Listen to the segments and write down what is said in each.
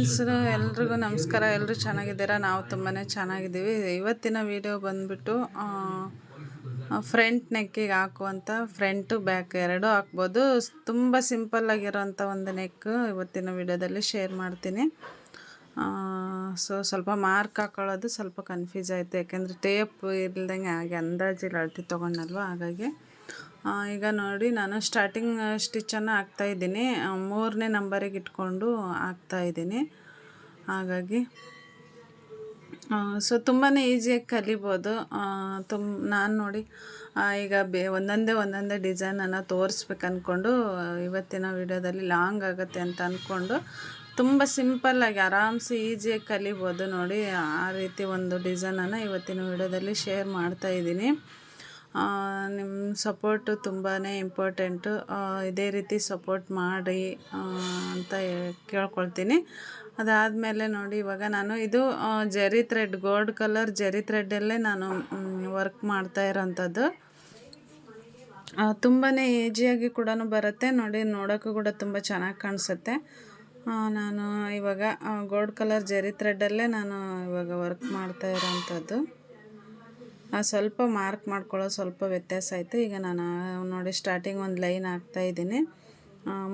Friends ಎಲ್ರಿಗೂ ನಮಸ್ಕಾರ. ಎಲ್ಲರೂ ಚೆನ್ನಾಗಿದ್ದೀರಾ? ನಾವು ತುಂಬಾ ಚೆನ್ನಾಗಿದ್ದೀವಿ. ಇವತ್ತಿನ ವಿಡಿಯೋ ಬಂದ್ಬಿಟ್ಟು ಫ್ರಂಟ್ ನೆಕ್ಕಿಗೆ ಹಾಕುವಂಥ ಫ್ರಂಟು ಬ್ಯಾಕ್ ಎರಡೂ ಹಾಕ್ಬೋದು. ತುಂಬ ಸಿಂಪಲ್ ಆಗಿರೋಂಥ ಒಂದು ನೆಕ್ ಇವತ್ತಿನ ವಿಡಿಯೋದಲ್ಲಿ ಶೇರ್ ಮಾಡ್ತೀನಿ. ಸೊ ಸ್ವಲ್ಪ ಮಾರ್ಕ್ ಹಾಕೊಳ್ಳೋದು ಸ್ವಲ್ಪ ಕನ್ಫ್ಯೂಸ್ ಆಯಿತು. ಯಾಕೆಂದರೆ ಟೇಪ್ ಇಲ್ದಂಗೆ ಹಾಗೆ ಅಂದಾಜಿಲ್ಲ ಅಳತೆ ತೊಗೊಂಡಲ್ವ? ಹಾಗಾಗಿ ಈಗ ನೋಡಿ, ನಾನು ಸ್ಟಾರ್ಟಿಂಗ್ ಸ್ಟಿಚ್ಚನ್ನು ಹಾಕ್ತಾಯಿದ್ದೀನಿ ಮೂರನೇ ನಂಬರಿಗೆ ಇಟ್ಕೊಂಡು ಹಾಕ್ತಾಯಿದ್ದೀನಿ ಹಾಗಾಗಿ ಸೊ ತುಂಬಾ ಈಸಿಯಾಗಿ ಕಲಿಬೋದು. ತುಂಬ ನಾನು ನೋಡಿ ಈಗ ಬೇ, ಒಂದೊಂದೇ ಒಂದೊಂದೇ ಡಿಸೈನನ್ನು ತೋರಿಸ್ಬೇಕು ಅಂದ್ಕೊಂಡು ಇವತ್ತಿನ ವಿಡಿಯೋದಲ್ಲಿ ಲಾಂಗ್ ಆಗುತ್ತೆ ಅಂತ ಅಂದ್ಕೊಂಡು ತುಂಬ ಸಿಂಪಲ್ಲಾಗಿ ಆರಾಮ್ಸೆ ಈಸಿಯಾಗಿ ಕಲಿಬೋದು ನೋಡಿ. ಆ ರೀತಿ ಒಂದು ಡಿಸೈನನ್ನು ಇವತ್ತಿನ ವಿಡಿಯೋದಲ್ಲಿ ಶೇರ್ ಮಾಡ್ತಾಯಿದ್ದೀನಿ ನಿಮ್ಮ ಸಪೋರ್ಟು ತುಂಬಾ ಇಂಪಾರ್ಟೆಂಟು ಇದೇ ರೀತಿ ಸಪೋರ್ಟ್ ಮಾಡಿ ಅಂತ ಕೇಳ್ಕೊಳ್ತೀನಿ. ಅದಾದಮೇಲೆ ನೋಡಿ, ಇವಾಗ ನಾನು ಇದು ಜರಿ ಥ್ರೆಡ್ ಗೋಲ್ಡ್ ಕಲರ್ ಜರಿ ಥ್ರೆಡ್ಡಲ್ಲೇ ನಾನು ವರ್ಕ್ ಮಾಡ್ತಾ ಇರೋಂಥದ್ದು. ತುಂಬಾ ಈಜಿಯಾಗಿ ಕೂಡ ಬರುತ್ತೆ. ನೋಡಿ, ನೋಡೋಕ್ಕೂ ಕೂಡ ತುಂಬ ಚೆನ್ನಾಗಿ ಕಾಣಿಸುತ್ತೆ. ನಾನು ಇವಾಗ ಗೋಲ್ಡ್ ಕಲರ್ ಜರಿ ಥ್ರೆಡ್ಡಲ್ಲೇ ನಾನು ಇವಾಗ ವರ್ಕ್ ಮಾಡ್ತಾ ಇರೋಂಥದ್ದು. ಸ್ವಲ್ಪ ಮಾರ್ಕ್ ಮಾಡ್ಕೊಳ್ಳೋ ಸ್ವಲ್ಪ ವ್ಯತ್ಯಾಸ ಆಯಿತು. ಈಗ ನಾನು, ನೋಡಿ ಸ್ಟಾರ್ಟಿಂಗ್ ಒಂದು ಲೈನ್ ಹಾಕ್ತಾ ಇದ್ದೀನಿ.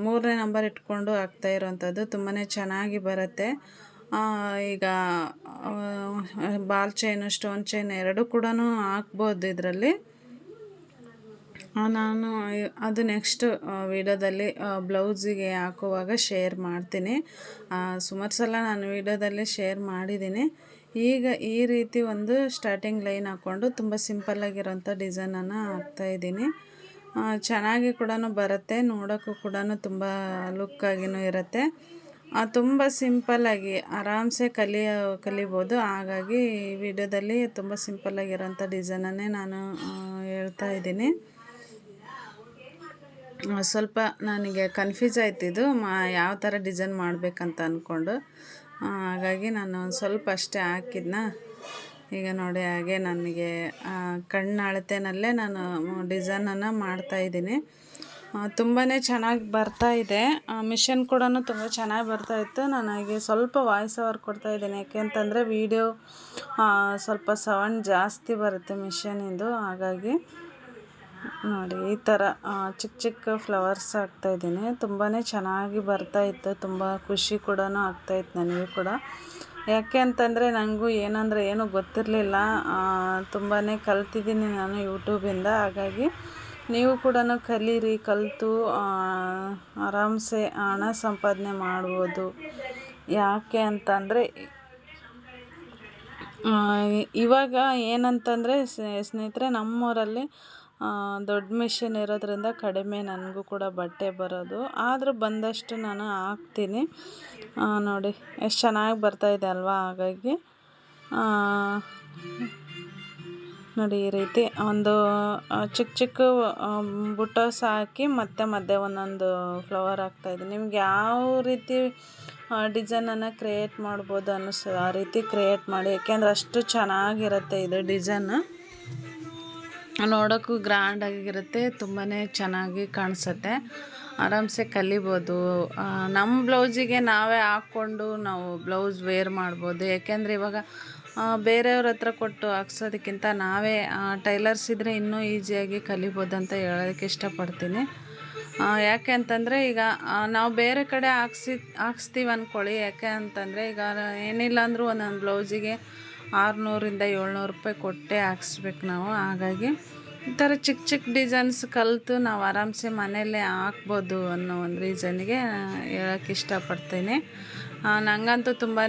ಮೂರನೇ ನಂಬರ್ ಇಟ್ಕೊಂಡು ಹಾಕ್ತಾ ಇರೋವಂಥದ್ದು ತುಂಬಾ ಚೆನ್ನಾಗಿ ಬರುತ್ತೆ. ಈಗ ಬಾಲ್ ಚೈನು ಸ್ಟೋನ್ ಚೈನ್ ಎರಡೂ ಕೂಡ ಹಾಕ್ಬೋದು ಇದರಲ್ಲಿ. ನಾನು ಅದು ನೆಕ್ಸ್ಟ್ ವಿಡಿಯೋದಲ್ಲಿ ಬ್ಲೌಸಿಗೆ ಹಾಕುವಾಗ ಶೇರ್ ಮಾಡ್ತೀನಿ. ಸುಮಾರು ಸಲ ನಾನು ವೀಡಿಯೋದಲ್ಲಿ ಶೇರ್ ಮಾಡಿದ್ದೀನಿ. ಈಗ ಈ ರೀತಿ ಒಂದು ಸ್ಟಾರ್ಟಿಂಗ್ ಲೈನ್ ಹಾಕ್ಕೊಂಡು ತುಂಬ ಸಿಂಪಲ್ಲಾಗಿರೋಂಥ ಡಿಸೈನನ್ನು ಹಾಕ್ತಾಯಿದ್ದೀನಿ ಚೆನ್ನಾಗಿ ಕೂಡ ಬರುತ್ತೆ, ನೋಡೋಕ್ಕೂ ಕೂಡ ತುಂಬ ಲುಕ್ಕಾಗಿನೂ ಇರುತ್ತೆ. ತುಂಬ ಸಿಂಪಲ್ಲಾಗಿ ಆರಾಮ್ಸೆ ಕಲಿಯ ಕಲಿಬೋದು. ಹಾಗಾಗಿ ಈ ವಿಡಿಯೋದಲ್ಲಿ ತುಂಬ ಸಿಂಪಲ್ಲಾಗಿರೋಂಥ ಡಿಸೈನನ್ನೇ ನಾನು ಹೇಳ್ತಾ ಇದ್ದೀನಿ. ಸ್ವಲ್ಪ ನನಗೆ ಕನ್ಫ್ಯೂಸ್ ಆಯ್ತಿದ್ದು, ಮಾ ಯಾವ ಥರ ಡಿಸೈನ್ ಮಾಡಬೇಕಂತ ಅಂದ್ಕೊಂಡು ಹಾಗಾಗಿ ನಾನು ಒಂದು ಸ್ವಲ್ಪ ಅಷ್ಟೇ ಹಾಕಿದ್ನ. ಈಗ ನೋಡಿ ಹಾಗೆ ನನಗೆ ಕಣ್ಣು ಅಳತೆನಲ್ಲೇ ನಾನು ಡಿಸೈನನ್ನು ಮಾಡ್ತಾಯಿದ್ದೀನಿ ತುಂಬಾ ಚೆನ್ನಾಗಿ ಬರ್ತಾ ಇದೆ. ಮಿಷನ್ ಕೂಡ ತುಂಬ ಚೆನ್ನಾಗಿ ಬರ್ತಾ ಇತ್ತು. ನನಗೆ ಸ್ವಲ್ಪ ವಾಯ್ಸ್ ಓವರ್ ಕೊಡ್ತಾ ಇದ್ದೀನಿ. ಯಾಕೆಂತಂದರೆ ವೀಡಿಯೋ ಸ್ವಲ್ಪ ಸೌಂಡ್ ಜಾಸ್ತಿ ಬರುತ್ತೆ ಮಿಷನಿಂದು ಹಾಗಾಗಿ ನೋಡಿ, ಈ ಥರ ಚಿಕ್ಕ ಚಿಕ್ಕ ಫ್ಲವರ್ಸ್ ಹಾಕ್ತಾಯಿದ್ದೀನಿ ತುಂಬಾ ಚೆನ್ನಾಗಿ ಬರ್ತಾ ಇತ್ತು. ತುಂಬ ಖುಷಿ ಕೂಡ ಆಗ್ತಾಯಿತ್ತು ನನಗೂ ಕೂಡ. ಯಾಕೆ ಅಂತಂದರೆ ನನಗೂ ಏನಂದರೆ ಏನೂ ಗೊತ್ತಿರಲಿಲ್ಲ. ತುಂಬಾ ಕಲ್ತಿದ್ದೀನಿ ನಾನು ಯೂಟ್ಯೂಬಿಂದ ಹಾಗಾಗಿ ನೀವು ಕೂಡ ಕಲೀರಿ, ಕಲಿತು ಆರಾಮ್ಸೆ ಹಣ ಸಂಪಾದನೆ ಮಾಡ್ಬೋದು. ಯಾಕೆ ಅಂತಂದರೆ ಇವಾಗ ಏನಂತಂದರೆ, ಸ್ನೇಹಿತರೆ, ನಮ್ಮೂರಲ್ಲಿ ದೊಡ್ಡ ಮಿಷಿನ್ ಇರೋದ್ರಿಂದ ಕಡಿಮೆ ನನಗೂ ಕೂಡ ಬಟ್ಟೆ ಬರೋದು. ಆದರೂ ಬಂದಷ್ಟು ನಾನು ಹಾಕ್ತೀನಿ. ನೋಡಿ, ಎಷ್ಟು ಚೆನ್ನಾಗಿ ಬರ್ತಾಯಿದೆ ಅಲ್ವಾ ಹಾಗಾಗಿ. ನೋಡಿ ಈ ರೀತಿ ಒಂದು ಚಿಕ್ಕ ಚಿಕ್ಕ ಬುಟ್ಟೋಸ್ ಹಾಕಿ ಮತ್ತೆ ಮಧ್ಯೆ ಒಂದೊಂದು ಫ್ಲವರ್ ಹಾಕ್ತಾಯಿದ್ದೀನಿ ನಿಮ್ಗೆ ಯಾವ ರೀತಿ ಡಿಸೈನನ್ನು ಕ್ರಿಯೇಟ್ ಮಾಡ್ಬೋದು ಅನ್ನಿಸ್ತದೆ ಆ ರೀತಿ ಕ್ರಿಯೇಟ್ ಮಾಡಿ. ಯಾಕೆಂದ್ರೆ ಅಷ್ಟು ಚೆನ್ನಾಗಿರುತ್ತೆ ಇದು ಡಿಸೈನು ನೋಡೋಕ್ಕೂ ಗ್ರ್ಯಾಂಡಾಗಿರುತ್ತೆ ತುಂಬಾ ಚೆನ್ನಾಗಿ ಕಾಣಿಸುತ್ತೆ. ಆರಾಮ್ಸೆ ಕಲಿಬೋದು. ನಮ್ಮ ಬ್ಲೌಸಿಗೆ ನಾವೇ ಹಾಕ್ಕೊಂಡು ನಾವು ಬ್ಲೌಸ್ ವೇರ್ ಮಾಡ್ಬೋದು. ಯಾಕೆಂದರೆ ಇವಾಗ ಬೇರೆಯವ್ರ ಹತ್ರ ಕೊಟ್ಟು ಹಾಕ್ಸೋದಕ್ಕಿಂತ ನಾವೇ ಟೈಲರ್ಸ್ ಇದ್ದರೆ ಇನ್ನೂ ಈಸಿಯಾಗಿ ಕಲಿಬೋದು ಅಂತ ಹೇಳೋದಕ್ಕೆ ಇಷ್ಟಪಡ್ತೀನಿ. ಯಾಕೆ ಅಂತಂದರೆ ಈಗ ನಾವು ಬೇರೆ ಕಡೆ ಹಾಕ್ಸಿ, ಹಾಕ್ಸ್ತೀವಿ ಅಂದ್ಕೊಳ್ಳಿ ಯಾಕೆ ಅಂತಂದರೆ ಈಗ ಏನಿಲ್ಲ ಅಂದರೂ ಒಂದೊಂದು ಬ್ಲೌಸಿಗೆ ಆರುನೂರಿಂದ ಏಳ್ನೂರು ರೂಪಾಯಿ ಕೊಟ್ಟೆ ಹಾಕ್ಸ್ಬೇಕು ನಾವು. ಹಾಗಾಗಿ ಈ ಥರ ಚಿಕ್ಕ ಚಿಕ್ಕ ಡಿಸೈನ್ಸ್ ಕಲಿತು ನಾವು ಆರಾಮ್ಸೆ ಮನೆಯಲ್ಲೇ ಹಾಕ್ಬೋದು ಅನ್ನೋ ಒಂದು ರೀಸನ್ಗೆ ಹೇಳೋಕ್ಕೆ ಇಷ್ಟಪಡ್ತೀನಿ. ನನಗಂತೂ ತುಂಬಾ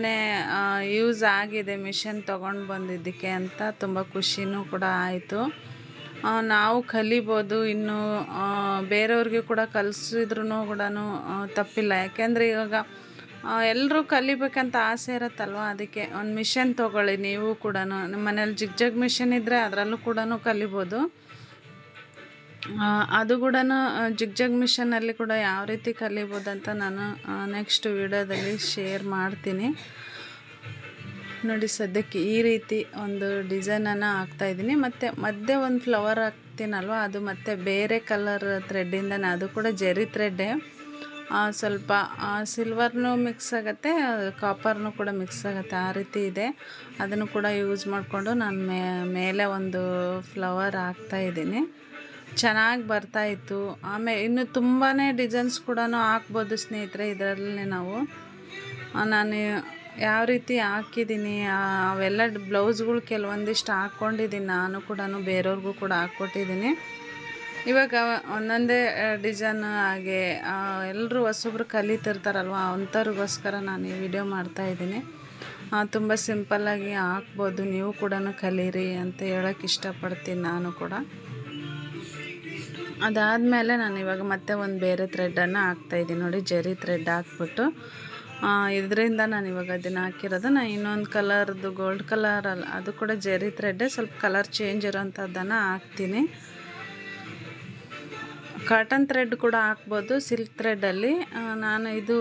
ಯೂಸ್ ಆಗಿದೆ ಮಿಷನ್ ತೊಗೊಂಡು ಬಂದಿದ್ದಕ್ಕೆ ಅಂತ ತುಂಬ ಖುಷಿನೂ ಕೂಡ ಆಯಿತು. ನಾವು ಕಲಿಬೋದು. ಇನ್ನು ಬೇರೆಯವ್ರಿಗೆ ಕೂಡ ಕಲಿಸಿದ್ರು ಕೂಡ ತಪ್ಪಿಲ್ಲ. ಯಾಕೆಂದರೆ ಇವಾಗ ಎಲ್ಲರೂ ಕಲಿಬೇಕಂತ ಆಸೆ ಇರುತ್ತಲ್ವ? ಅದಕ್ಕೆ ಒಂದು ಮಿಷನ್ ತೊಗೊಳ್ಳಿ, ನೀವು ಕೂಡ ನಿಮ್ಮ ಮನೇಲಿ ಜಿಗ್ ಜಗ್ ಮಿಷನ್ ಇದ್ದರೆ ಅದರಲ್ಲೂ ಕೂಡ ಕಲಿಬೋದು. ಅದು ಕೂಡ ಜಿಗ್ ಜಗ್ ಮಿಷನಲ್ಲಿ ಕೂಡ ಯಾವ ರೀತಿ ಕಲಿಬೋದು ಅಂತ ನಾನು ನೆಕ್ಸ್ಟ್ ವಿಡಿಯೋದಲ್ಲಿ ಶೇರ್ ಮಾಡ್ತೀನಿ. ನೋಡಿ, ಸದ್ಯಕ್ಕೆ ಈ ರೀತಿ ಒಂದು ಡಿಸೈನನ್ನು ಹಾಕ್ತಾಯಿದ್ದೀನಿ ಮತ್ತು ಮಧ್ಯೆ ಒಂದು ಫ್ಲವರ್ ಹಾಕ್ತೀನಲ್ವ? ಅದು ಮತ್ತು ಬೇರೆ ಕಲರ್ ಥ್ರೆಡ್ಡಿಂದನೇ ಅದು ಕೂಡ ಜೆರಿ ಥ್ರೆಡ್ಡೇ ಸ್ವಲ್ಪ ಸಿಲ್ವರ್ನು ಮಿಕ್ಸ್ ಆಗುತ್ತೆ ಕಾಪರ್ನು ಕೂಡ ಮಿಕ್ಸ್ ಆಗುತ್ತೆ, ಆ ರೀತಿ ಇದೆ. ಅದನ್ನು ಕೂಡ ಯೂಸ್ ಮಾಡಿಕೊಂಡು ನಾನು ಮೇಲೆ ಒಂದು ಫ್ಲವರ್ ಹಾಕ್ತಾ ಇದ್ದೀನಿ. ಚೆನ್ನಾಗಿ ಬರ್ತಾಯಿತ್ತು ಆಮೇಲೆ ಇನ್ನು ತುಂಬಾ ಡಿಸೈನ್ಸ್ ಕೂಡ ಹಾಕ್ಬೋದು ಸ್ನೇಹಿತರೆ ಇದರಲ್ಲಿ ನಾವು. ನಾನು ಯಾವ ರೀತಿ ಹಾಕಿದ್ದೀನಿ ಅವೆಲ್ಲ ಬ್ಲೌಸ್ಗಳು ಕೆಲವೊಂದಿಷ್ಟು ಹಾಕ್ಕೊಂಡಿದ್ದೀನಿ, ನಾನು ಕೂಡ ಬೇರೆಯವ್ರಿಗೂ ಕೂಡ ಹಾಕ್ಕೊಟ್ಟಿದ್ದೀನಿ. ಇವಾಗ ಒಂದೊಂದೇ ಡಿಸೈನ್ ಹಾಗೆ ಎಲ್ಲರೂ ಹೊಸೊಬ್ರು ಕಲಿತಿರ್ತಾರಲ್ವ? ಅಂಥವ್ರಿಗೋಸ್ಕರ ನಾನು ಈ ವಿಡಿಯೋ ಮಾಡ್ತಾಯಿದ್ದೀನಿ ತುಂಬ ಸಿಂಪಲ್ಲಾಗಿ ಹಾಕ್ಬೋದು. ನೀವು ಕೂಡ ಕಲೀರಿ ಅಂತ ಹೇಳೋಕ್ಕೆ ಇಷ್ಟಪಡ್ತೀನಿ ನಾನು ಕೂಡ. ಅದಾದಮೇಲೆ ನಾನು ಇವಾಗ ಮತ್ತೆ ಒಂದು ಬೇರೆ ಥ್ರೆಡ್ಡನ್ನು ಹಾಕ್ತಾಯಿದ್ದೀನಿ ನೋಡಿ, ಜರಿ ಥ್ರೆಡ್ ಹಾಕ್ಬಿಟ್ಟು. ಇದರಿಂದ ನಾನು ಇವಾಗ ಅದನ್ನು ಹಾಕಿರೋದು. ನಾನು ಇನ್ನೊಂದು ಕಲರ್ದು ಗೋಲ್ಡ್ ಕಲರ್ ಅದು ಕೂಡ ಜರಿ ಥ್ರೆಡ್ಡೇ ಸ್ವಲ್ಪ ಕಲರ್ ಚೇಂಜ್ ಇರೋಂಥದ್ದನ್ನು ಹಾಕ್ತೀನಿ. ಕಾಟನ್ ಥ್ರೆಡ್ ಕೂಡ ಹಾಕ್ಬೋದು ಸಿಲ್ಕ್ ಥ್ರೆಡ್ಡಲ್ಲಿ ನಾನು ಇದು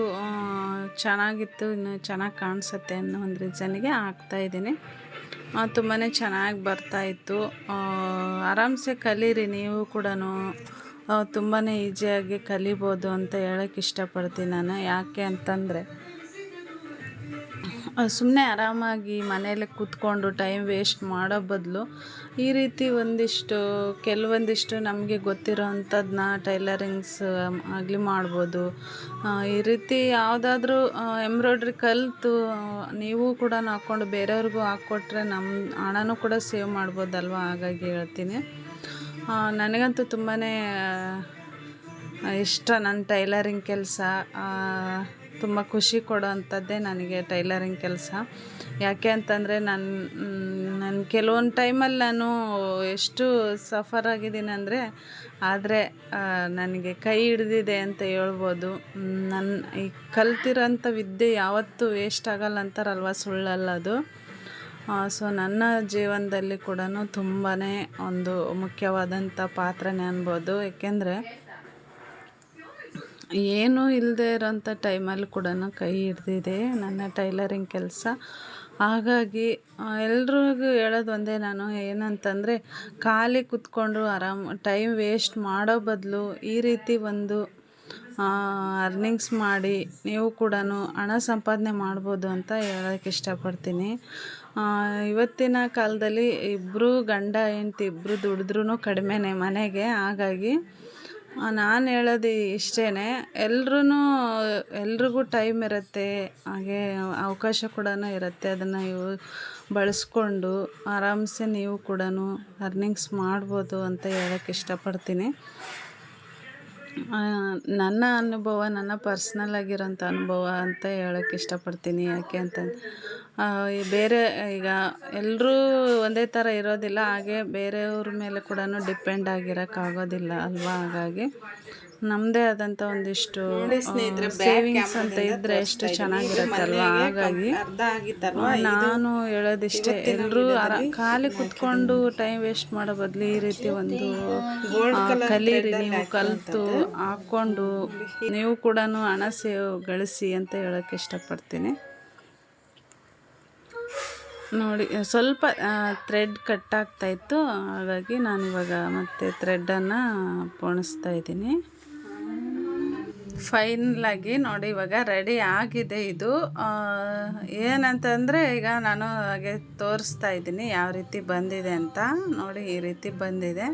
ಚೆನ್ನಾಗಿತ್ತು, ಇನ್ನು ಚೆನ್ನಾಗಿ ಕಾಣಿಸುತ್ತೆ ಅನ್ನೋ ಒಂದು ರೀಸನ್ಗೆ ಹಾಕ್ತಾಯಿದ್ದೀನಿ ತುಂಬಾ ಚೆನ್ನಾಗಿ ಬರ್ತಾಯಿತ್ತು ಆರಾಮ್ಸೆ ಕಲೀರಿ, ನೀವು ಕೂಡ ತುಂಬಾ ಈಸಿಯಾಗಿ ಕಲಿಬೋದು ಅಂತ ಹೇಳೋಕ್ಕೆ ಇಷ್ಟಪಡ್ತೀನಿ ನಾನು. ಯಾಕೆ ಅಂತಂದರೆ ಸುಮ್ಮನೆ ಆರಾಮಾಗಿ ಮನೆಯಲ್ಲೇ ಕೂತ್ಕೊಂಡು ಟೈಮ್ ವೇಸ್ಟ್ ಮಾಡೋ ಬದಲು ಈ ರೀತಿ ಒಂದಿಷ್ಟು, ಕೆಲವೊಂದಿಷ್ಟು ನಮಗೆ ಗೊತ್ತಿರೋ ಅಂಥದ್ದನ್ನ ಟೈಲರಿಂಗ್ಸ್ ಆಗಲಿ ಮಾಡ್ಬೋದು. ಈ ರೀತಿ ಯಾವುದಾದ್ರೂ ಎಂಬ್ರಾಯ್ಡ್ರಿ ಕಲಿತು, ನೀವು ಕೂಡ ಹಾಕ್ಕೊಂಡು ಬೇರೆಯವ್ರಿಗೂ ಹಾಕ್ಕೊಟ್ರೆ ನಮ್ಮ ಹಣನೂ ಕೂಡ ಸೇವ್ ಮಾಡ್ಬೋದಲ್ವ? ಹಾಗಾಗಿ ಹೇಳ್ತೀನಿ. ನನಗಂತೂ ತುಂಬಾ ಇಷ್ಟ ನನ್ನ ಟೈಲರಿಂಗ್ ಕೆಲಸ. ತುಂಬ ಖುಷಿ ಕೊಡೋ ಅಂಥದ್ದೇ ನನಗೆ ಟೈಲರಿಂಗ್ ಕೆಲಸ. ಯಾಕೆ ಅಂತಂದರೆ ನಾನು ನಾನು ಕೆಲವೊಂದು ಟೈಮಲ್ಲಿ ನಾನು ಎಷ್ಟು ಸಫರ್ ಆಗಿದ್ದೀನಿ ಅಂದರೆ, ಆದರೆ ನನಗೆ ಕೈ ಹಿಡ್ದಿದೆ ಅಂತ ಹೇಳ್ಬೋದು. ನನ್ನ ಈ ಕಲ್ತಿರೋಂಥ ವಿದ್ಯೆ ಯಾವತ್ತೂ ವೇಸ್ಟ್ ಆಗಲ್ಲ ಅಂತಾರಲ್ವ ಸುಳ್ಳಲ್ಲ ಅದು. ಸೊ ನನ್ನ ಜೀವನದಲ್ಲಿ ಕೂಡ ತುಂಬಾ ಒಂದು ಮುಖ್ಯವಾದಂಥ ಪಾತ್ರನೇ ಅನ್ಬೋದು. ಏಕೆಂದರೆ ಏನೂ ಇಲ್ಲದೆ ಇರೋಂಥ ಟೈಮಲ್ಲಿ ಕೂಡ ಕೈ ಹಿಡ್ದಿದೆ ನನ್ನ ಟೈಲರಿಂಗ್ ಕೆಲಸ. ಹಾಗಾಗಿ ಎಲ್ರಿಗೂ ಹೇಳೋದು ಒಂದೇ ನಾನು, ಏನಂತಂದರೆ ಖಾಲಿ ಕೂತ್ಕೊಂಡು ಆರಾಮ್, ಟೈಮ್ ವೇಸ್ಟ್ ಮಾಡೋ ಬದಲು ಈ ರೀತಿ ಒಂದು ಅರ್ನಿಂಗ್ಸ್ ಮಾಡಿ ನೀವು ಕೂಡ ಹಣ ಸಂಪಾದನೆ ಮಾಡ್ಬೋದು ಅಂತ ಹೇಳೋಕ್ಕೆ ಇಷ್ಟಪಡ್ತೀನಿ. ಇವತ್ತಿನ ಕಾಲದಲ್ಲಿ ಇಬ್ಬರು ಗಂಡ ಹೆಂಡ್ತಿ ಇಬ್ಬರು ದುಡಿದ್ರೂ ಕಡಿಮೆನೇ ಮನೆಗೆ. ಹಾಗಾಗಿ ನಾನು ಹೇಳೋದು ಇಷ್ಟೇ ಎಲ್ರೂ ಎಲ್ರಿಗೂ ಟೈಮ್ ಇರುತ್ತೆ. ಹಾಗೆ ಅವಕಾಶ ಕೂಡ ಇರುತ್ತೆ ಅದನ್ನು ಇವು, ಬಳಸ್ಕೊಂಡು ಆರಾಮ್ಸೆ ನೀವು ಕೂಡ ಅರ್ನಿಂಗ್ಸ್ ಮಾಡ್ಬೋದು ಅಂತ ಹೇಳೋಕ್ಕೆ ಇಷ್ಟಪಡ್ತೀನಿ. ನನ್ನ ಅನುಭವ, ನನ್ನ ಪರ್ಸ್ನಲ್ ಆಗಿರೋಂಥ ಅನುಭವ ಅಂತ ಹೇಳೋಕ್ಕೆ ಇಷ್ಟಪಡ್ತೀನಿ. ಯಾಕೆ ಅಂತಂದು ಬೇರೆ, ಈಗ ಎಲ್ಲರೂ ಒಂದೇ ಥರ ಇರೋದಿಲ್ಲ, ಹಾಗೆ ಬೇರೆಯವ್ರ ಮೇಲೆ ಕೂಡ ಡಿಪೆಂಡ್ ಆಗಿರೋಕ್ಕಾಗೋದಿಲ್ಲ ಅಲ್ವಾ? ಹಾಗಾಗಿ ನಮ್ಮದೇ ಆದಂಥ ಒಂದಿಷ್ಟು ಸೇವಿಂಗ್ಸ್ ಅಂತ ಇದ್ದರೆ ಎಷ್ಟು ಚೆನ್ನಾಗಿರುತ್ತೆ ಅಲ್ವಾ ಹಾಗಾಗಿ ನಾನು ಹೇಳೋದಿಷ್ಟೇ ಎಲ್ಲರೂ ಖಾಲಿ ಕುತ್ಕೊಂಡು ಟೈಮ್ ವೇಸ್ಟ್ ಮಾಡೋ ಬದಲು ಈ ರೀತಿ ಒಂದು ಕಲೀರಿ ನೀವು ಕಲಿತು ಹಾಕ್ಕೊಂಡು ನೀವು ಕೂಡ ಹಣ ಸೇವ್ ಗಳಿಸಿ ಅಂತ ಹೇಳೋಕ್ಕೆ ಇಷ್ಟಪಡ್ತೀನಿ. ನೋಡಿ ಸ್ವಲ್ಪ ಥ್ರೆಡ್ ಕಟ್ ಆಗ್ತಾ ಇತ್ತು. ಹಾಗಾಗಿ ನಾನಿವಾಗ ಮತ್ತೆ ಥ್ರೆಡ್ಡನ್ನು ಪೋಣಿಸ್ತಾ ಇದ್ದೀನಿ. ಫೈನಲಾಗಿ ನೋಡಿ, ಇವಾಗ ರೆಡಿ ಆಗಿದೆ ಇದು. ಏನಂತಂದರೆ ಈಗ ನಾನು ಹಾಗೆ ತೋರಿಸ್ತಾ ಇದ್ದೀನಿ ಯಾವ ರೀತಿ ಬಂದಿದೆ ಅಂತ. ನೋಡಿ, ಈ ರೀತಿ ಬಂದಿದೆ.